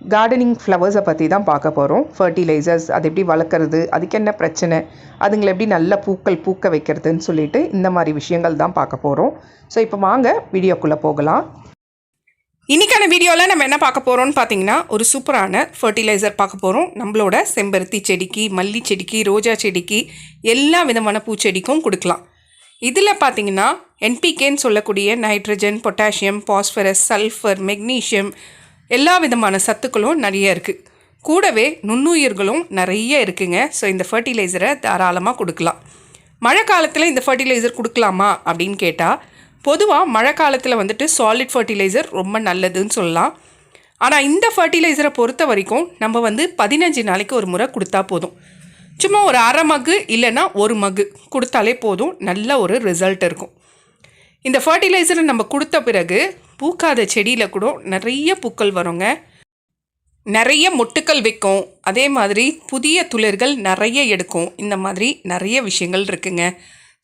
Gardening ஃப்ளவர்ஸை பற்றி தான் பார்க்க போகிறோம் ஃபர்டிலைசர்ஸ் அது எப்படி வளர்க்குறது அதுக்கு என்ன பிரச்சனை அதுங்களை எப்படி நல்ல பூக்கள் பூக்க வைக்கிறதுன்னு சொல்லிட்டு இந்த மாதிரி விஷயங்கள் தான் பார்க்க போகிறோம் ஸோ இப்போ வாங்க வீடியோக்குள்ளே போகலாம். இன்னைக்கான வீடியோவில் நம்ம என்ன பார்க்க போகிறோம்னு பார்த்தீங்கன்னா ஒரு சூப்பரான ஃபர்டிலைசர் பார்க்க போகிறோம் நம்மளோட செம்பருத்தி செடிக்கு மல்லி செடிக்கு ரோஜா செடிக்கு எல்லா விதமான பூச்செடிக்கும் கொடுக்கலாம். இதில் பார்த்தீங்கன்னா என்பிகேன்னு சொல்லக்கூடிய nitrogen potassium phosphorus sulphur magnesium எல்லா விதமான சத்துக்களும் நிறைய இருக்குது கூடவே நுண்ணுயிர்களும் நிறைய இருக்குங்க. ஸோ இந்த ஃபர்டிலைசரை தாராளமாக கொடுக்கலாம். மழை காலத்தில் இந்த ஃபர்டிலைசர் கொடுக்கலாமா அப்படின்னு கேட்டால் பொதுவாக மழை காலத்தில் வந்துட்டு சாலிட் ஃபர்டிலைசர் ரொம்ப நல்லதுன்னு சொல்லலாம். ஆனால் இந்த ஃபர்டிலைசரை பொறுத்த வரைக்கும் நம்ம வந்து பதினஞ்சு நாளைக்கு ஒரு முறை கொடுத்தா போதும். சும்மா ஒரு அரை மகு இல்லைன்னா ஒரு மகு கொடுத்தாலே போதும். நல்ல ஒரு ரிசல்ட் இருக்கும். இந்த ஃபர்டிலைசரை நம்ம கொடுத்த பிறகு பூக்காத செடியில் கூட நிறைய பூக்கள் வருங்க. நிறைய மொட்டுக்கள் வைக்கும். அதே மாதிரி புதிய துளிர்கள் நிறைய எடுக்கும். இந்த மாதிரி நிறைய விஷயங்கள் இருக்குங்க.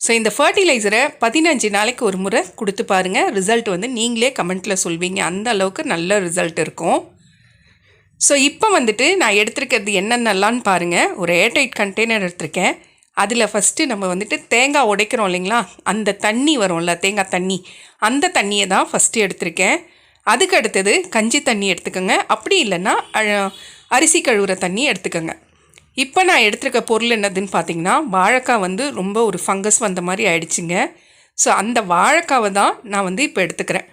ஸோ இந்த ஃபர்டிலைசரை பதினஞ்சு நாளைக்கு ஒரு முறை கொடுத்து பாருங்கள் ரிசல்ட் வந்து நீங்களே கமெண்ட்டில் சொல்வீங்க. அந்த அளவுக்கு நல்ல ரிசல்ட் இருக்கும். ஸோ இப்போ வந்துட்டு நான் எடுத்திருக்கிறது என்னென்னலான்னு பாருங்கள் ஒரு ஏர்டைட் கண்டெய்னர் எடுத்திருக்கேன். அதில் ஃபஸ்ட்டு நம்ம வந்துட்டு தேங்காய் உடைக்கிறோம் இல்லைங்களா? அந்த தண்ணி வரும்ல தேங்காய் தண்ணி. அந்த தண்ணியை தான் ஃபஸ்ட்டு எடுத்திருக்கேன். அதுக்கு அடுத்தது கஞ்சி தண்ணி எடுத்துக்கோங்க. அப்படி இல்லைன்னா அழ- அரிசி கழுவுற தண்ணி எடுத்துக்கோங்க. இப்போ நான் எடுத்திருக்க பொருள் என்னதுன்னு பார்த்தீங்கன்னா வாழைக்காய் வந்து ரொம்ப ஒரு ஃபங்கஸ் வந்த மாதிரி ஆயிடுச்சுங்க. ஸோ அந்த வாழைக்காவை தான் நான் வந்து இப்போ எடுத்துக்கிறேன்.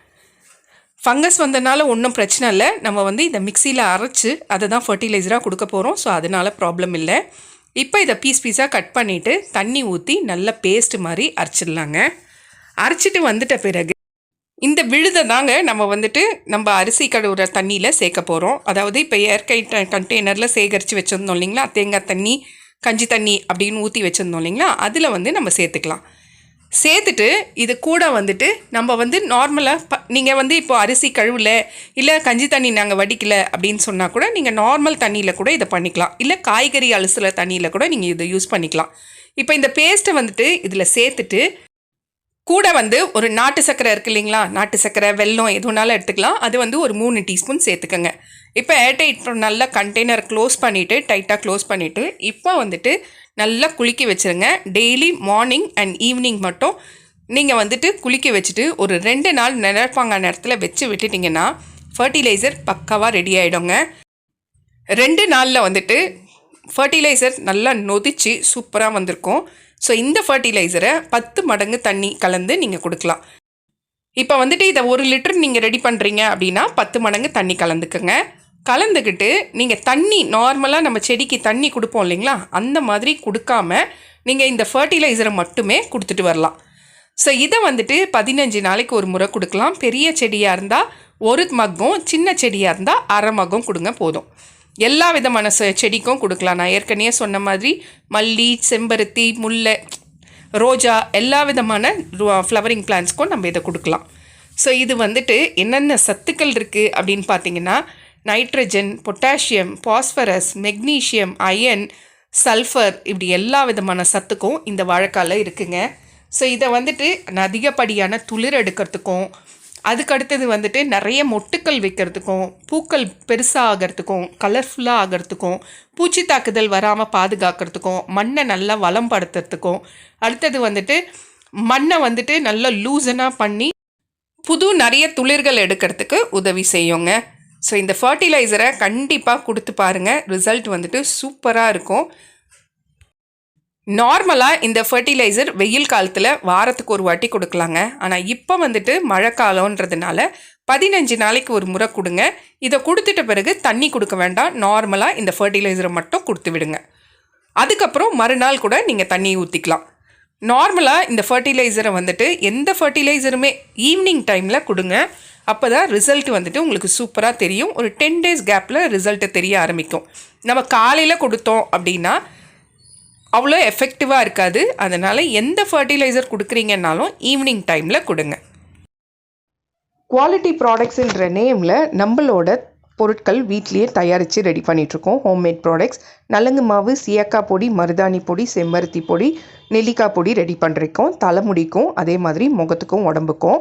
ஃபங்கஸ் வந்தனால ஒன்றும் பிரச்சனை இல்லை. நம்ம வந்து இதை மிக்சியில் அரைச்சி அதை தான் ஃபர்டிலைசராக கொடுக்க போகிறோம் ஸோ அதனால் ப்ராப்ளம் இல்லை. இப்போ இதை பீஸ் பீஸாக கட் பண்ணிவிட்டு தண்ணி ஊற்றி நல்ல பேஸ்ட் மாதிரி அரைச்சிடலாங்க. அரைச்சிட்டு வந்துட்ட பிறகு இந்த விழுதை தாங்க நம்ம வந்துட்டு நம்ம அரிசி கழுவுற தண்ணியில் சேர்க்க போகிறோம் அதாவது இப்போ இயற்கை கண்டெய்னரில் சேகரித்து வச்சுருந்தோம் இல்லைங்களா? தேங்காய் தண்ணி கஞ்சி தண்ணி அப்படின்னு ஊற்றி வச்சுருந்தோம் இல்லைங்களா? அதில் வந்து நம்ம சேர்த்துக்கலாம். சேர்த்துட்டு இது கூட வந்துட்டு நம்ம வந்து நார்மலாக ப நீங்கள் வந்து இப்போ அரிசி கழுவல இல்லை கஞ்சி தண்ணி நாங்கள் வடிக்கல அப்படின்னு சொன்னால் கூட நீங்கள் நார்மல் தண்ணியில் கூட இதை பண்ணிக்கலாம். இல்லை காய்கறி அலசுல தண்ணியில் கூட நீங்கள் இதை யூஸ் பண்ணிக்கலாம். இப்போ இந்த பேஸ்ட்டை வந்துட்டு இதில் சேர்த்துட்டு கூட வந்து ஒரு நாட்டு சர்க்கரை இருக்கு இல்லைங்களா? நாட்டு சர்க்கரை வெல்லம் எது வேணாலும் எடுத்துக்கலாம். அது வந்து ஒரு மூணு டீஸ்பூன் சேர்த்துக்கோங்க. இப்போ ஏர்டைட் நல்லா கண்டெய்னர் க்ளோஸ் பண்ணிவிட்டு டைட்டாக க்ளோஸ் பண்ணிவிட்டு இப்போ வந்துட்டு நல்லா குளிக்க வச்சுருங்க. டெய்லி மார்னிங் அண்ட் ஈவினிங் மட்டும் நீங்கள் வந்துட்டு குளிக்க வச்சுட்டு ஒரு ரெண்டு நாள் நினைப்பாங்க நேரத்தில் வச்சு விட்டுட்டிங்கன்னா ஃபர்டிலைசர் பக்காவாக ரெடி ஆகிடுங்க ரெண்டு நாளில் வந்துட்டு ஃபர்டிலைசர் நல்லா நொதிச்சு சூப்பராக வந்திருக்கும். ஸோ இந்த ஃபர்டிலைசரை பத்து மடங்கு தண்ணி கலந்து நீங்கள் கொடுக்கலாம். இப்போ வந்துட்டு இதை ஒரு லிட்டர் நீங்கள் ரெடி பண்ணுறீங்க அப்படின்னா பத்து மடங்கு தண்ணி கலந்துக்குங்க. கலந்துக்கிட்டு நீங்கள் தண்ணி நார்மலாக நம்ம செடிக்கு தண்ணி கொடுப்போம் இல்லைங்களா? அந்த மாதிரி கொடுக்காம நீங்கள் இந்த ஃபர்டிலைசரை மட்டுமே கொடுத்துட்டு வரலாம். ஸோ இதை வந்துட்டு பதினஞ்சு நாளைக்கு ஒரு முறை கொடுக்கலாம். பெரிய செடியாக இருந்தால் ஒரு மக்கும் சின்ன செடியாக இருந்தால் அரை மகம் கொடுங்க போதும். எல்லா விதமான செ- செடிக்கும் கொடுக்கலாம். நான் ஏற்கனவே சொன்ன மாதிரி மல்லி செம்பருத்தி முல்லை ரோஜா எல்லா விதமான ஃப்ளவரிங் பிளான்ஸ்க்கும் நம்ம இதை கொடுக்கலாம். ஸோ இது வந்துட்டு என்னென்ன சத்துக்கள் இருக்குது அப்படின்னு பார்த்தீங்கன்னா nitrogen potassium phosphorus magnesium iron sulphur இப்படி எல்லா விதமான சத்துக்கும் இந்த வாழைக்காயில் இருக்குங்க. ஸோ இதை வந்துட்டு அதிகப்படியான துளிர் எடுக்கிறதுக்கும் அதுக்கு அடுத்தது வந்துட்டு நிறைய மொட்டுக்கள் வைக்கிறதுக்கும் பூக்கள் பெருசாக ஆகிறதுக்கும் கலர்ஃபுல்லாக ஆகிறதுக்கும் பூச்சி தாக்குதல் வராமல் பாதுகாக்கிறதுக்கும் மண்ணை நல்லா வளம் படுத்துறதுக்கும் அடுத்தது வந்துட்டு மண்ணை வந்துட்டு நல்லா லூசனாக பண்ணி புது நிறைய துளிர்கள் எடுக்கிறதுக்கு உதவி செய்யுங்க. ஸோ இந்த ஃபர்டிலைசரை கண்டிப்பாக கொடுத்து பாருங்கள் ரிசல்ட் வந்துட்டு சூப்பராக இருக்கும். நார்மலாக இந்த ஃபர்டிலைசர் வெயில் காலத்தில் வாரத்துக்கு ஒரு வாட்டி கொடுக்கலாங்க. ஆனால் இப்போ வந்துட்டு மழைக்காலன்றதுனால பதினஞ்சு நாளைக்கு ஒரு முறை கொடுங்க. இதை கொடுத்துட்ட பிறகு தண்ணி கொடுக்க வேண்டாம். நார்மலாக இந்த ஃபர்டிலைசரை மட்டும் கொடுத்து விடுங்க. அதுக்கப்புறம் மறுநாள் கூட நீங்கள் தண்ணி ஊற்றிக்கலாம் நார்மலாக இந்த ஃபர்டிலைசரை வந்துட்டு எந்த ஃபர்டிலைசருமே ஈவினிங் டைமில் கொடுங்க. அப்போ தான் ரிசல்ட் வந்துட்டு உங்களுக்கு சூப்பராக தெரியும். ஒரு டென் டேஸ் கேப்பில் ரிசல்ட்டு தெரிய ஆரம்பிக்கும். நம்ம காலையில் கொடுத்தோம் அப்படின்னா அவ்வளோ எஃபெக்டிவாக இருக்காது. அதனால் எந்த ஃபர்டிலைசர் கொடுக்குறீங்கன்னாலும் ஈவினிங் டைமில் கொடுங்க. குவாலிட்டி ப்ராடக்ட்ஸுன்ற நேமில் நம்மளோட பொருட்கள் வீட்லேயே தயாரித்து ரெடி பண்ணிகிட்ருக்கோம் ஹோம்மேட் ப்ராடக்ட்ஸ் நலங்கு மாவு சியக்காய் பொடி மருதாணி பொடி செம்பருத்தி பொடி நெல்லிக்காய் பொடி ரெடி பண்ணுறோம் தலைமுடிக்கும் அதே மாதிரி முகத்துக்கும் உடம்புக்கும்